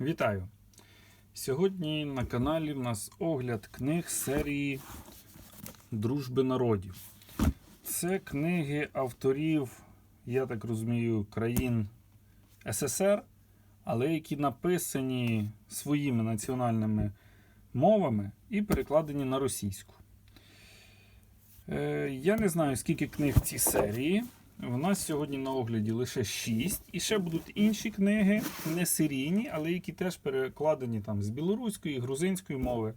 Вітаю! Сьогодні на каналі в нас огляд книг серії Дружби народів. Це книги авторів, я так розумію, країн СССР, але які написані своїми національними мовами і перекладені на російську. Е, Я не знаю, скільки книг в цій серії. У нас сьогодні на огляді лише 6. І ще будуть інші книги, не серійні, але які теж перекладені там з білоруської, грузинської мови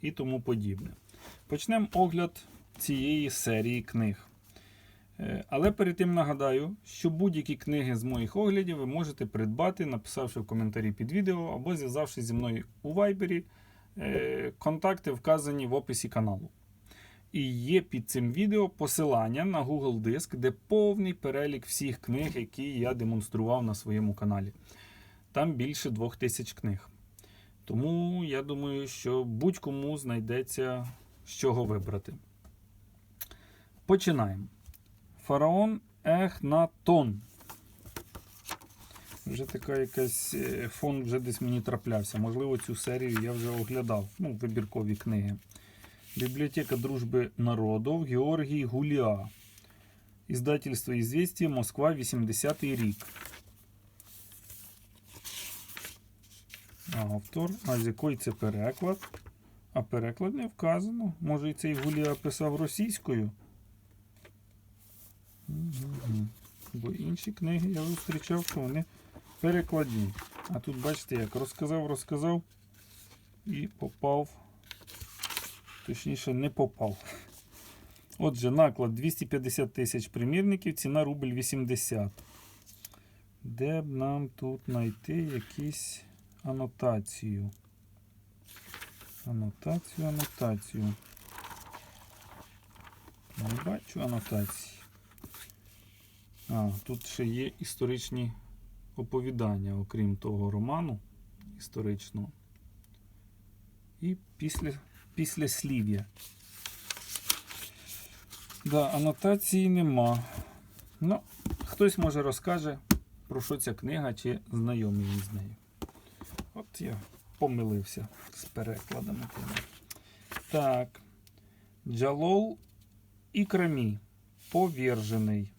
і тому подібне. Почнемо огляд цієї серії книг. Е, Але перед тим нагадаю, що будь-які книги з моїх оглядів ви можете придбати, написавши в коментарі під відео або зв'язавшись зі мною у Viber. Е, Контакти вказані в описі каналу. І є під цим відео посилання на Google Диск, де повний перелік всіх книг, які я демонстрував на своєму каналі. Там більше двох тисяч книг. Тому я думаю, що будь-кому знайдеться з чого вибрати. Починаємо. Фараон Ехнатон. Вже така якась е, фон вже десь мені траплявся. Можливо, цю серію я вже оглядав. Ну, вибіркові книги. Библиотека дружбы народов Георгій Гуліа. Издательство «Известия», Москва, 80-й рік. Автор. А з якої це переклад? А переклад не вказано. Може і цей Гуліа писав російською? Мгм. Бо інші книги я зустрічав, що вони перекладні. А тут бачите, як розказав, розказав і попав. Точніше, не попав. Отже, наклад 250 тисяч примірників, ціна рубль 80. Де б нам тут знайти якісь анотацію? Анотацію, анотацію. Не бачу анотації. А, тут ще є історичні оповідання, окрім того роману історичного. І після після слів'я. Да, анотації нема. Ну, хтось може розкаже, про що ця книга, чи знайомий з нею. От я помилився з перекладами. Так. Джалол Ікрамі. Повержений.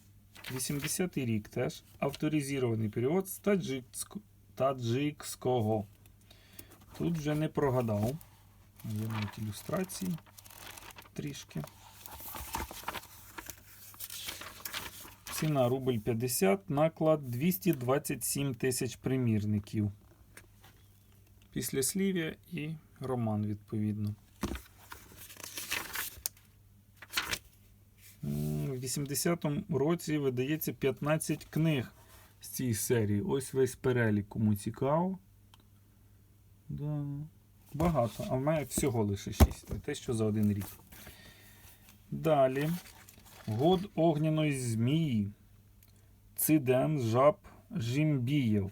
80-й рік теж. Авторизований перевод з таджикського. Тут вже не прогадав. Є навіть ілюстрації трішки. Ціна рубль 50, наклад 227 тисяч примірників. Післяслів'я і роман, відповідно. В 80-му році видається 15 книг з цієї серії. Ось весь перелік, кому цікаво. Да. Багато, а в мене всього лише 6. Не те, що за один рік. Далі. Год огняної змії. Циден жаб Жімбієв.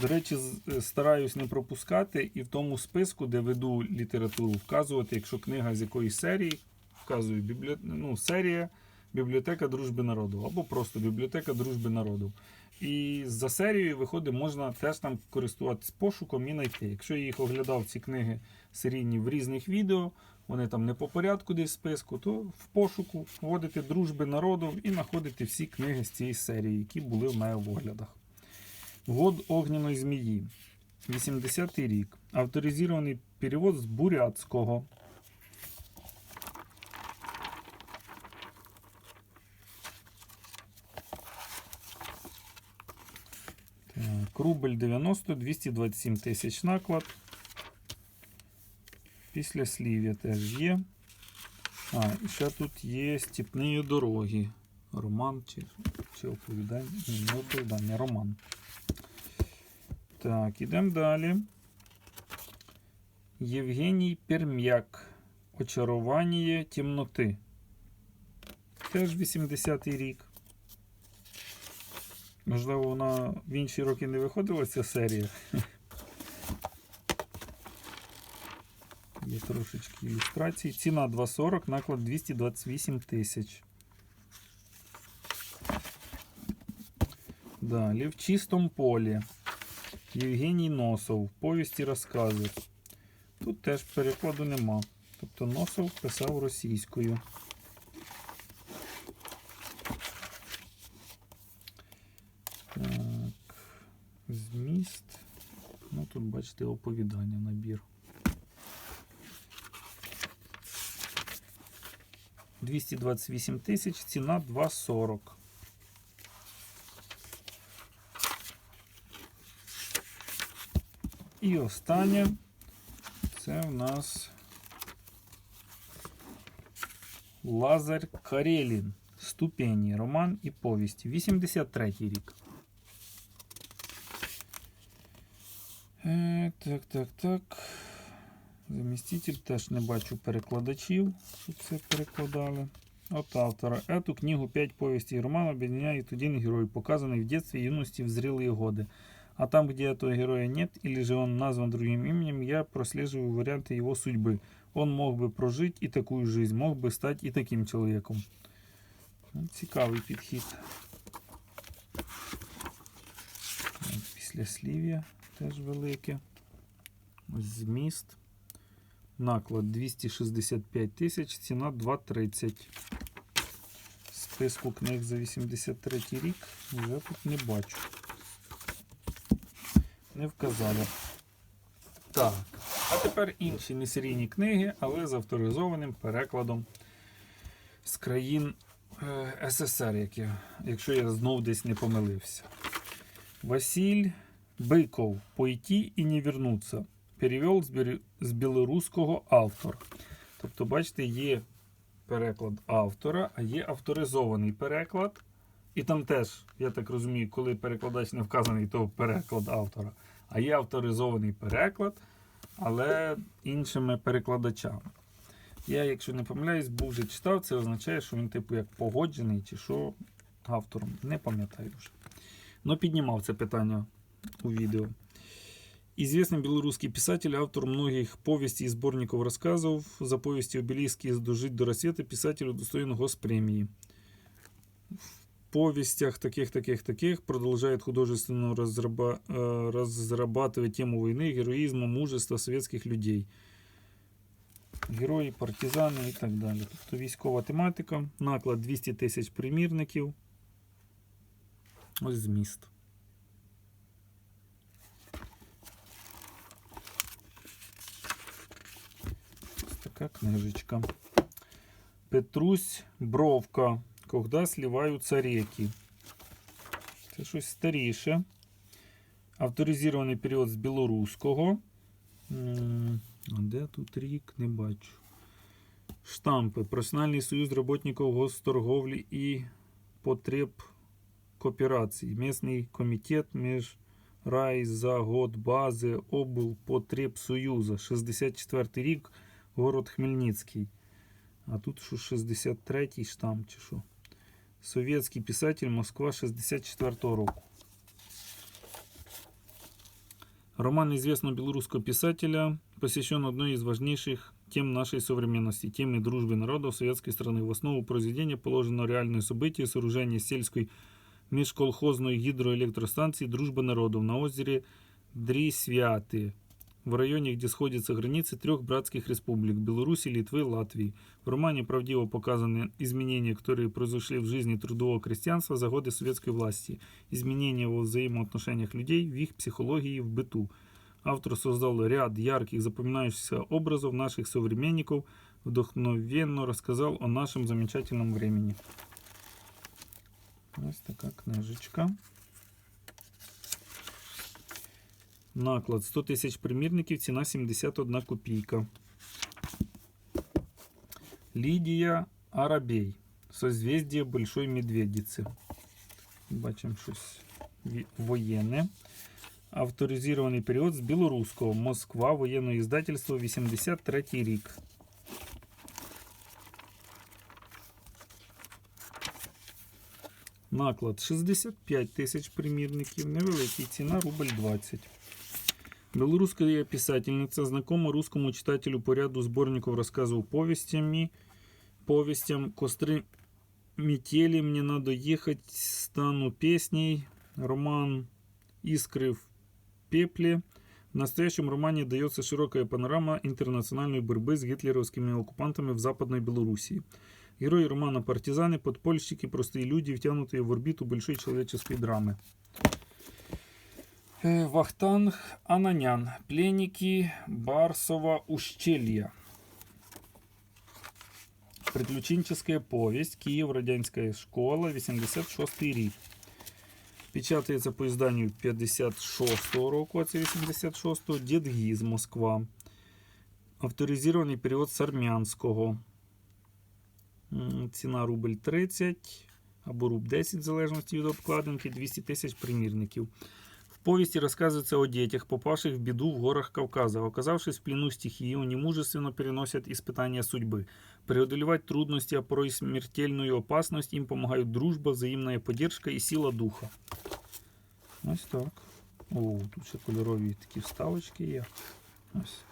До речі, е, стараюсь не пропускати і в тому списку, де веду літературу, вказувати, якщо книга з якоїсь серії, вказую біблі... ну, серія Бібліотека Дружби народу або просто Бібліотека Дружби народу. І за серією виходить, можна теж там користуватись пошуком і знайти. Якщо я їх оглядав ці книги серійні в різних відео, вони там не по порядку десь в списку, то в пошуку вводите дружби народу і знаходите всі книги з цієї серії, які були в мене в оглядах. Год огняної змії. 80-й рік. Авторизований перевод з бурятського. Рубль 90, 227 тисяч наклад. Після слів'я теж є. А, і ще тут є степні дороги. Роман чи, чи оповідання? Не оповідання, роман. Так, ідемо далі. Євгеній Перм'як. Очарування темноти. Теж 80-й рік. Можливо, вона в інші роки не виходила ця серія. Є трошечки ілюстрацій. Ціна 2,40, наклад 228 тисяч. Далі в чистому полі. Євгеній Носов. Повісті розкази. Тут теж перекладу нема. Тобто Носов писав російською. бачите оповідання, набір. 228 тисяч, ціна 2,40. І останнє це в нас Лазар Карелін. Ступені, роман і повість. 83 рік. так, так, так. Заміститель теж не бачу перекладачів, щоб це перекладали. От автора. Эту книгу «Пять повестей и романов» объединяет один герой, показанный в детстве и юности в зрелые годы. А там, где этого героя нет, или же он назван другим именем, я прослеживаю варианты его судьбы. Он мог бы прожить и такую жизнь, мог бы стать и таким человеком. Ну, Цікавий підхід. От Післяслів'я теж велике. Зміст. Наклад 265 тисяч, ціна 2,30. Списку книг за 83 рік вже тут не бачу. Не вказали. Так. А тепер інші несерійні книги, але з авторизованим перекладом з країн е, СССР, як я, якщо я знов десь не помилився. Василь Биков «Пойти і не вернуться. Перевел з білоруського автор. Тобто, бачите, є переклад автора, а є авторизований переклад. І там теж, я так розумію, коли перекладач не вказаний, то переклад автора. А є авторизований переклад, але іншими перекладачами. Я, якщо не помиляюсь, був вже читав, це означає, що він, типу, як погоджений чи що автором. Не пам'ятаю вже. Ну, піднімав це питання у відео. Известный белорусский писатель, автор многих повестей и сборников рассказов. За повести Обелиски «Дожить до рассвета» писатель удостоен госпремии. В повестях таких-таких-таких продолжает художественно разраба- э, разрабатывать тему войны, героизма, мужества советских людей. Герої, партизани і так далі. Тобто військова тематика, наклад 200 тисяч примірників. Ось зміст. Така книжечка. Петрусь Бровка. Когда сливаються реки. Це щось старіше. Авторизований період з білоруського. А де тут рік? Не бачу. Штампи. Професіональний союз работников госторговлі і потреб кооперації. Местний комітет між Рай за год бази обл потреб 64 рік, город Хмельницький. А тут що 63-й штамп чи що? Советский писатель Москва 64 року. Роман известного белорусского писателя посвящен одной из важнейших тем нашей современности, теме дружбы народов советской страны. В основу произведения положено реальное событие сооружения сельской межколхозной гидроэлектростанции «Дружба народов» на озере Дрисвяты, в районе, где сходятся границы трех братских республик – Беларуси, Литвы, Латвии. В романе правдиво показаны изменения, которые произошли в жизни трудового крестьянства за годы советской власти, изменения во взаимоотношениях людей, в их психологии, в быту. Автор создал ряд ярких запоминающихся образов наших современников, вдохновенно рассказал о нашем замечательном времени. Ось така книжечка. Наклад 100 тисяч примірників, ціна 71 копійка. Лідія Арабей. Созвездие Большой Медведиці. Бачимо щось ві- воєнне. Авторизований період з білоруського. Москва, воєнне іздательство, 83 рік. Наклад 65 тисяч примірників. Невеликий ціна рубль 20. Белорусская писательница знакома русскому читателю по ряду сборников рассказов повестями, повестям «Костры метели», «Мне надо ехать», «Стану песней», роман «Искры в пепле. В настоящем романе дается широкая панорама интернациональной борьбы с гитлеровскими оккупантами в Западной Белоруссии. Герои романа партизаны, подпольщики, простые люди, втянутые в орбиту большой человеческой драмы. Э, Вахтанг Ананян. Пленники Барсова ущелья. Приключенческая повесть. Київ, радянська школа, 86 рік. Печатається по изданию 56-го року, а це 86-го. Дід Гіз, Москва. Авторизований перевод з армянського. М, Ціна рубль 30 або руб 10, в залежності від обкладинки, 200 тисяч примірників. В повести рассказывается о детях, попавших в беду в горах Кавказа. Оказавшись в плену стихии, они мужественно переносят испытания судьбы. Преодолевать трудности, а порой смертельную опасность им помогают дружба, взаимная поддержка и сила духа. Ось так. О, тут ще кольорові такі вставочки є. Ось.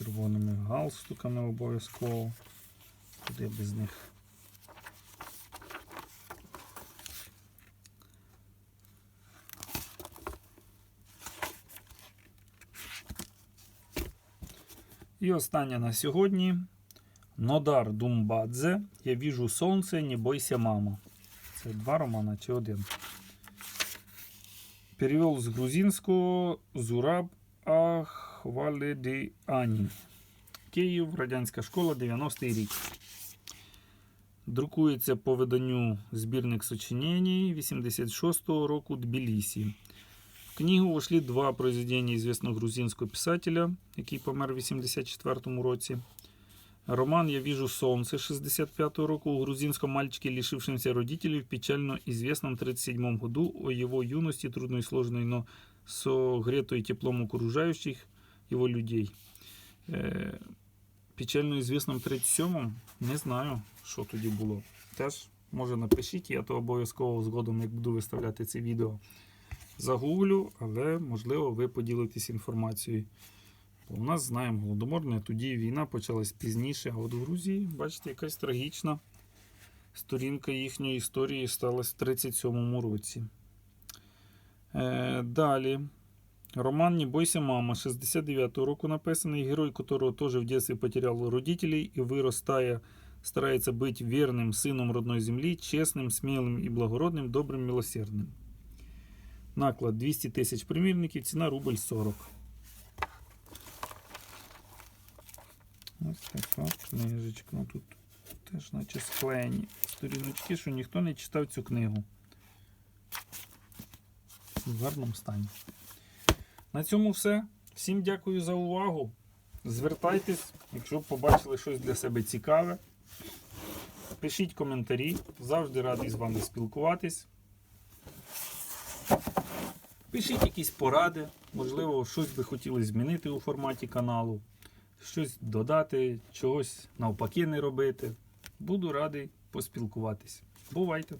Червоними галстуками обов'язково. Куди без них. І останнє на сьогодні. Нодар Думбадзе. Я віжу сонце, не бойся, мама. Це два романа чи один. Перевел з грузинського Зураб Ахваледи Ані. Київ, Радянська школа, 90-й рік. Друкується по виданню збірник сочинений 86-го року Тбілісі. В книгу вошли два произведення известного грузинського писателя, який помер в 84-му році. Роман «Я вижу солнце» 65 року о грузинском мальчике, лишившемся родителей в печально известном 37 году, о его юности, трудной и сложной, но согретой теплом окружающих его людей. Е, печально известном 37-му, не знаю, що тоді було. Теж, може, напишіть, я то обов'язково згодом, як буду виставляти це відео, загуглю, але можливо ви поділитесь інформацією. Бо У нас знаємо голодомор, не тоді війна почалась пізніше, а от в Грузії, бачите, якась трагічна сторінка їхньої історії сталася в 37-му році. Е, далі. Роман «Не бойся, мама» 69-го року написаний, герой которого тоже в детстве потерял родителей и вырастая старается быть верным сыном родной земли, честным, смелым и благородным, добрым, милосердным. Наклад 200 тисяч примірників, ціна рубль 40. Ось така книжечка. Ну, Тут теж наче склеєні сторіночки, що ніхто не читав цю книгу. В гарному стані. На цьому все. Всім дякую за увагу. Звертайтесь, якщо побачили щось для себе цікаве. Пишіть коментарі. Завжди радий з вами спілкуватись. Пишіть якісь поради, можливо, щось би хотіли змінити у форматі каналу, щось додати, чогось навпаки не робити. Буду радий поспілкуватись. Бувайте!